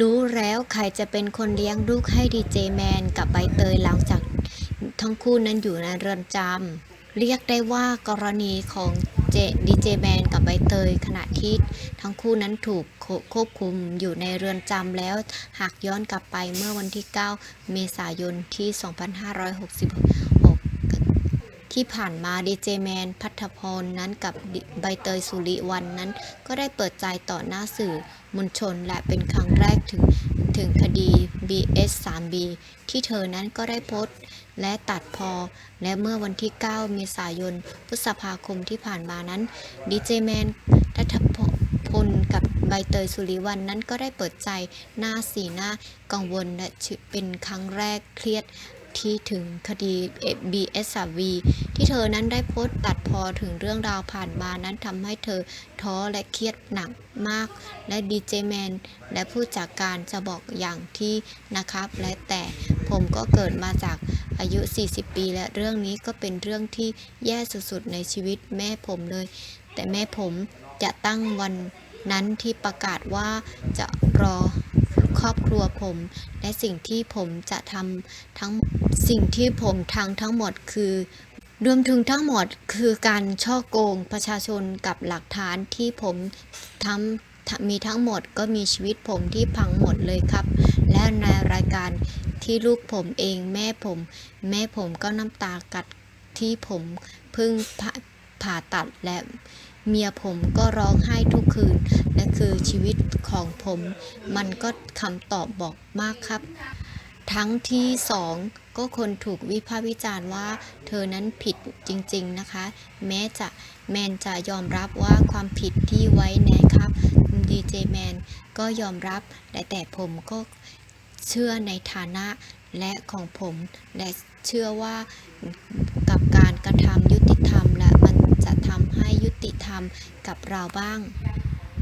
รู้แล้วใครจะเป็นคนเลี้ยงลูกให้ดีเจแมนกับใบเตยหลังจากทั้งคู่นั้นอยู่ในเรือนจำเรียกได้ว่ากรณีของเจดีเจแมนกับใบเตยขณะที่ทั้งคู่นั้นถูกควบคุมอยู่ในเรือนจำแล้ว หากย้อนกลับไปเมื่อวันที่ 9 เมษายนที่ 2566 ที่ผ่านมาดีเจแมนพัทพรนั้นกับใบเตยสุริวันนั้น ก็ได้เปิดใจต่อหน้าสื่อมวลชนและเป็นครั้งแรกถึงถึงคดี BS 3B ที่เธอนั้นก็ได้โพสต์และตัดพอ และเมื่อวันที่ 9 เมษายน พฤษภาคมที่ผ่านมานั้นดีเจแมนทัทพลกับใบเตยสุริวันนั้นก็ได้เปิดใจหน้าสีหน้ากังวลและเป็นครั้งแรกเครียด ที่ถึงคดี BSV ที่เธอนั้นได้โพสต์ตัดพอถึงเรื่องราวผ่านมานั้นทำให้เธอท้อและเครียดหนักมาก และดีเจแมนและผู้จัดการจะบอกอย่างที่นะครับ และแต่ผมก็เกิดมาจากอายุ 40 ปี และเรื่องนี้ก็เป็นเรื่องที่แย่สุดๆในชีวิตแม่ผมเลย แต่แม่ผมจะตั้งวันนั้นที่ประกาศว่าจะรอครอบครัวผม และสิ่งที่ผมจะทำทั้ง สิ่งที่ผมทำทั้งหมดคือ รวมถึงทั้งหมดคือการช่อโกงประชาชนกับหลักฐานที่ผมทำมีทั้งหมดก็มีชีวิตผมที่พังหมดเลยครับ และในรายการที่ลูกผมเองแม่ผม แม่ผมก็น้ำตากัดที่ผมเพิ่งผผ่าตัดและเมียผมก็ร้องไห้ทุกคืนและคือชีวิตของผม มันก็คำตอบบอกมากครับ ทั้งที่สอง ก็คนถูกวิพากษ์วิจารณ์ว่า เธอนั้นผิดจริง ๆนะคะ แม้จะแมนจะยอมรับว่าความผิดที่ไว้นะครับดีเจแมนก็ยอมรับแต่แต่ผมก็เชื่อในฐานะและของผม และเชื่อว่ากับการกระทำยุติธรรมและมันจะทำให้ยุติธรรมกับเราบ้าง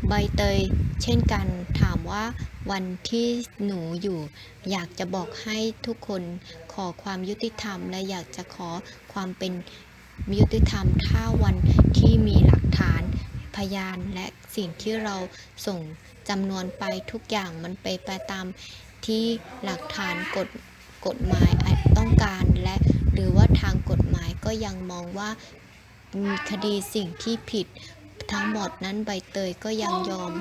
ใบเตย เช่นกันถามว่าวันที่หนูอยู่ อยากจะบอกให้ทุกคนขอความยุติธรรม และอยากจะขอความเป็นยุติธรรม ถ้าวันที่มีหลักฐานพยานและสิ่งที่เราส่งจำนวนไปทุกอย่างมันไปไปตามที่หลักฐานกฎกฎหมายอาจต้องการและหรือว่าทางกฎหมายก็ยังมองว่าคดีสิ่งที่ผิด ทั้งหมดนั้นใบเตยก็ยังยอม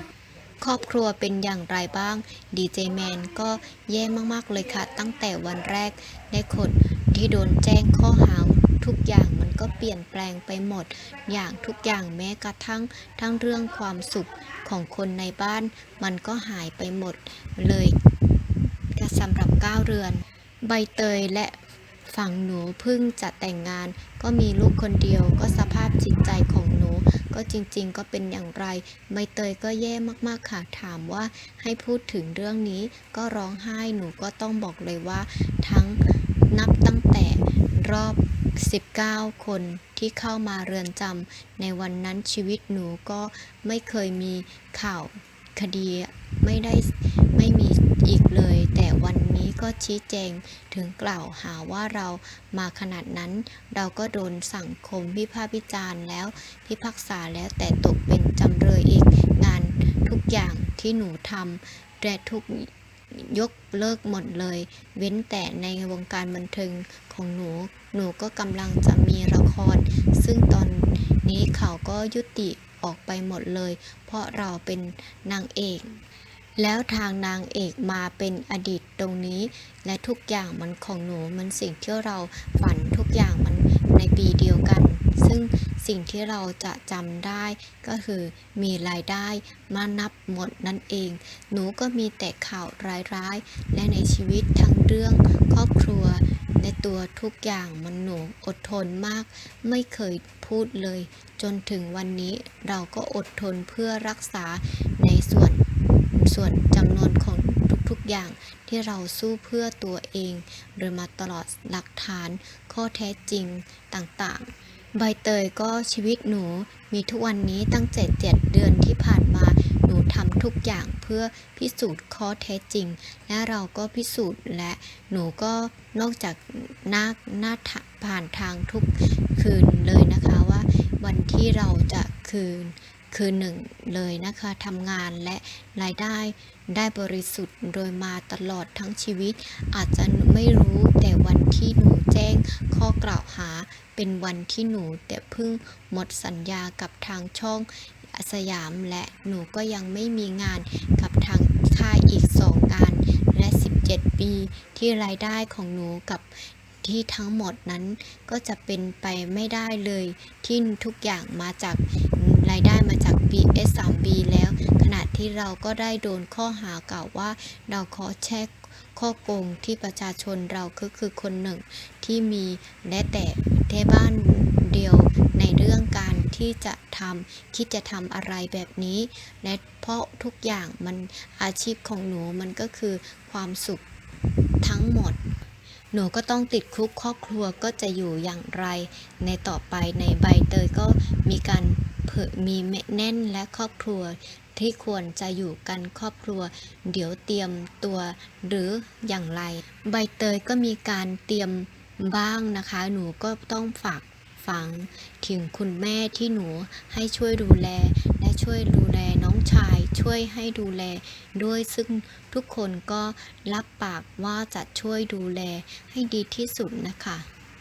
ครอบครัวเป็นอย่างไรบ้างดีเจแมนก็แย่มากๆเลยค่ะ ตั้งแต่วันแรกได้คนที่โดนแจ้งข้อหาทุกอย่างมันก็เปลี่ยนแปลงไปหมด อย่างทุกอย่างแม้กระทั่งทั้งเรื่องความสุขของคนในบ้าน มันก็หายไปหมดเลยก็สำหรับก้าวเรือน ใบเตยและฝั่งหนูเพิ่งจะแต่งงาน ก็มีลูกคนเดียวก็สภาพจิตใจของหนู ก็จริงๆ ก็เป็นอย่างไร ใบเตยก็แย่มากๆค่ะ ถามว่าให้พูดถึงเรื่องนี้ก็ร้องไห้หนูก็ต้องบอกเลยว่า ทั้งนับตั้งแต่รอบ 19 คนที่เข้ามาเรือนจำในวันนั้นชีวิตหนูก็ไม่เคยมีข่าวคดีไม่ได้ไม่มีอีกเลย แต่วัน ก็ชี้แจงถึงกล่าวหาว่าเรามาขนาดนั้น เราก็โดนสังคมวิพากษ์วิจารณ์แล้ว พิพากษาแล้วแต่ตกเป็นจำเลยอีกงานทุกอย่างที่หนูทำและทุกยกเลิกหมดเลย เว้นแต่ในวงการบันเทิงของหนู หนูก็กำลังจะมีละคร ซึ่งตอนนี้เขาก็ยุติออกไปหมดเลย เพราะเราเป็นนางเอก แล้วทางนางเอกมาเป็นอดีตตรงนี้ และทุกอย่างมันของหนูมันสิ่งที่เราฝันทุกอย่างมันในปีเดียวกัน ซึ่งสิ่งที่เราจะจำได้ก็คือมีรายได้มานับหมดนั่นเอง หนูก็มีแต่ข่าวร้ายๆ และในชีวิตทั้งเรื่องครอบครัว ในตัวทุกอย่างมันหนูอดทนมาก ไม่เคยพูดเลย จนถึงวันนี้เราก็อดทนเพื่อรักษาในส่วน ส่วนจำนวนของทุกๆอย่างที่เราสู้เพื่อตัวเอง หรือมาตลอดหลักฐานข้อแท้จริงต่างๆ ใบเตยก็ชีวิตหนูมีทุกวันนี้ตั้งแต่เจ็ดเดือนที่ผ่านมาหนูทำทุกอย่างเพื่อพิสูจน์ข้อแท้จริง และเราก็พิสูจน์และหนูก็นอกจากหน้าหน้าผ่านทางทุกคืนเลยนะคะว่าวันที่เราจะคืน คือหนึ่งเลยนะคะทำงานและรายได้ได้บริสุทธิ์โดยมาตลอดทั้งชีวิต อาจจะไม่รู้แต่วันที่หนูแจ้งข้อกล่าวหาเป็นวันที่หนูแต่เพิ่งหมดสัญญากับทางช่องสยามและหนูก็ยังไม่มีงานกับทางค่ายอีกสองงานและ 17 ปีที่รายได้ของหนูกับที่ทั้งหมดนั้นก็จะเป็นไปไม่ได้เลย ที่ทุกอย่างมาจากรายได้มา BS 3 B แล้ว ขณะที่เราก็ได้โดนข้อหากล่าวว่าเราขอแชกข้อโกงที่ประชาชนเราก็คือคนหนึ่งที่มีและแต่แค่บ้านเดียวในเรื่องการที่จะทำคิดจะทำอะไรแบบนี้ และเพราะทุกอย่างมันอาชีพของหนูมันก็คือความสุขทั้งหมด หนูก็ต้องติดคุกครอบครัวก็จะอยู่อย่างไร ในต่อไปในใบเตยก็มีการ มีแน่นและครอบครัวที่ควรจะอยู่กันครอบครัว เดี๋ยวเตรียมตัวหรืออย่างไร ใบเตยก็มีการเตรียมบ้างนะคะ หนูก็ต้องฝากฝังถึงคุณแม่ที่หนูให้ช่วยดูแล และช่วยดูแลน้องชาย ช่วยให้ดูแลด้วยซึ่งทุกคนก็รับปากว่าจะช่วยดูแลให้ดีที่สุดนะคะ